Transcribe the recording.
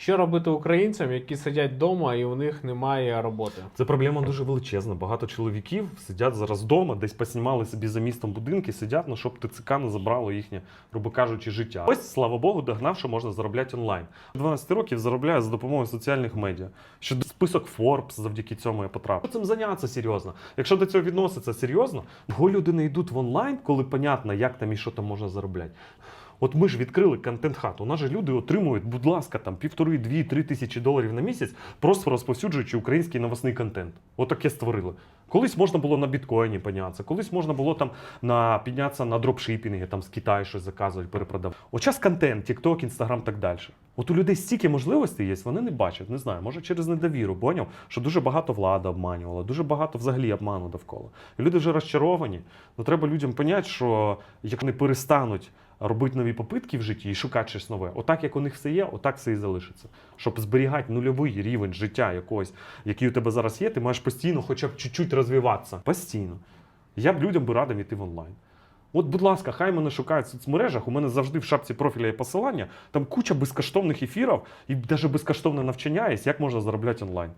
Що робити українцям, які сидять вдома і у них немає роботи? Це проблема дуже величезна. Багато чоловіків сидять зараз вдома, десь поснімали собі за містом будинки, сидять, ну щоб ТЦК не забрало їхнє, грубо кажучи, життя. Ось, слава Богу, догнав, що можна заробляти онлайн. 12 років заробляю за допомогою соціальних медіа. Що список Forbes завдяки цьому я потрапив. Цим зайнятися серйозно. Якщо до цього відноситься серйозно, бо люди не йдуть в онлайн, коли понятно, як там і що там можна заробляти. От ми ж відкрили контент-хату. У нас же люди отримують, будь ласка, там півтори, дві, три тисячі доларів на місяць, просто розповсюджуючи український новосний контент. Отаке створили. Колись можна було на біткоїні піднятися, колись можна було там на піднятися на дропшипінги, там з Китаю щось заказувати, перепродавати. От час контент, TikTok, Instagram, так далі. От у людей стільки можливостей є, вони не бачать, не знаю, може через недовіру, поняв, що дуже багато влада обманювала, дуже багато взагалі обману довкола. І люди вже розчаровані. Ну треба людям поняти, що як вони перестануть робити нові попитки в житті і шукати щось нове. Отак, як у них все є, отак все і залишиться. Щоб зберігати нульовий рівень життя якогось, який у тебе зараз є, ти маєш постійно хоча б чуть-чуть розвиватися. Постійно. Я б людям би радив іти в онлайн. От, будь ласка, хай мене шукають в соцмережах. У мене завжди в шапці профіля є посилання. Там куча безкоштовних ефірів і навіть безкоштовне навчання є, як можна заробляти онлайн.